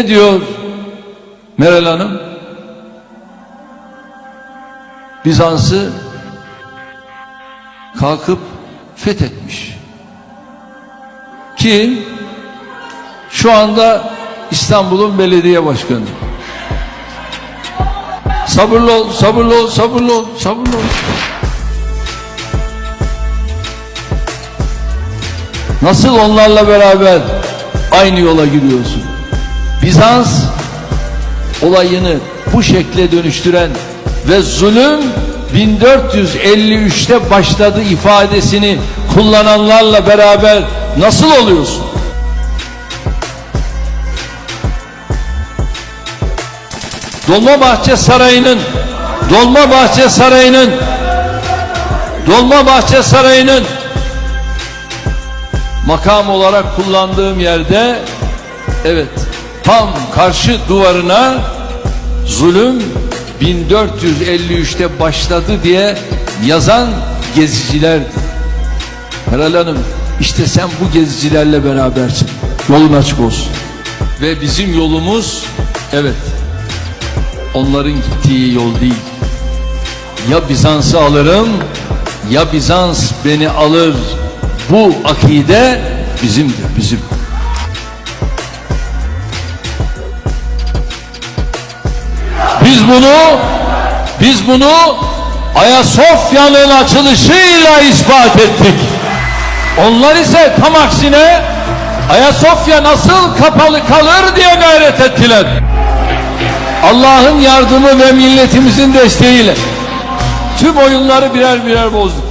Ne diyor Meral Hanım? Bizans'ı kalkıp fethetmiş. Kim? Şu anda İstanbul'un belediye başkanı. Sabırlı ol, sabırlı ol, sabırlı ol, sabırlı ol. Nasıl onlarla beraber aynı yola giriyorsun? Bizans olayını bu şekle dönüştüren ve zulüm 1453'te başladı ifadesini kullananlarla beraber nasıl oluyorsun? Dolmabahçe Sarayı'nın Dolmabahçe Sarayı'nın Dolmabahçe Sarayı'nın makam olarak kullandığım yerde evet tam karşı duvarına zulüm 1453'te başladı diye yazan gezicilerdi. Meral Hanım işte sen bu gezicilerle berabersin. Yolun açık olsun. Ve bizim yolumuz evet onların gittiği yol değil. Ya Bizans'ı alırım ya Bizans beni alır. Bu akide bizimdir, bizim. Biz bunu biz bunu Ayasofya'nın açılışıyla ispat ettik. Onlar ise tam aksine Ayasofya nasıl kapalı kalır diye gayret ettiler. Allah'ın yardımı ve milletimizin desteğiyle tüm oyunları birer birer bozduk.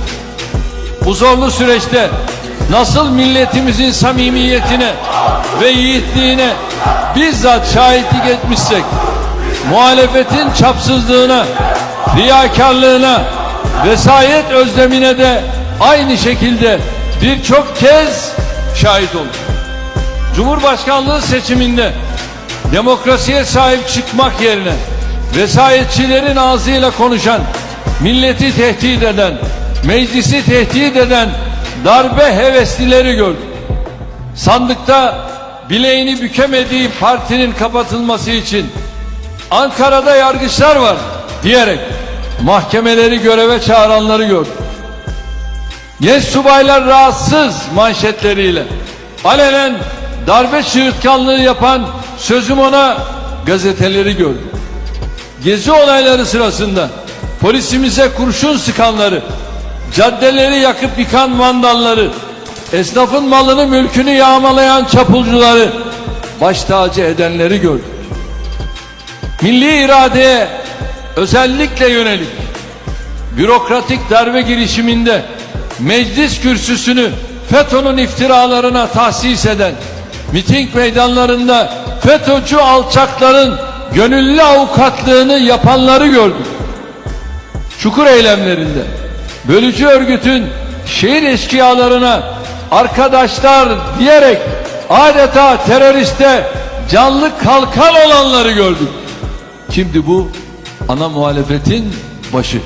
Bu zorlu süreçte nasıl milletimizin samimiyetine ve yiğitliğine bizzat şahitlik etmişsek muhalefetin çapsızlığına, riyakarlığına, vesayet özlemine de aynı şekilde birçok kez şahit olduk. Cumhurbaşkanlığı seçiminde demokrasiye sahip çıkmak yerine vesayetçilerin ağzıyla konuşan, milleti tehdit eden, meclisi tehdit eden darbe heveslileri gördük. Sandıkta bileğini bükemediği partinin kapatılması için Ankara'da yargıçlar var diyerek mahkemeleri göreve çağıranları gördük. Genç subaylar rahatsız manşetleriyle alenen darbe çığırtkanlığı yapan sözüm ona gazeteleri gördük. Gezi olayları sırasında polisimize kurşun sıkanları, caddeleri yakıp yıkan vandalları, esnafın malını mülkünü yağmalayan çapulcuları baş tacı edenleri gördük. Milli iradeye özellikle yönelik bürokratik darbe girişiminde meclis kürsüsünü FETÖ'nün iftiralarına tahsis eden miting meydanlarında FETÖ'cü alçakların gönüllü avukatlığını yapanları gördük. Çukur eylemlerinde bölücü örgütün şehir eşkıyalarına arkadaşlar diyerek adeta teröriste canlı kalkan olanları gördük. Kimdi bu? Ana muhalefetin başı.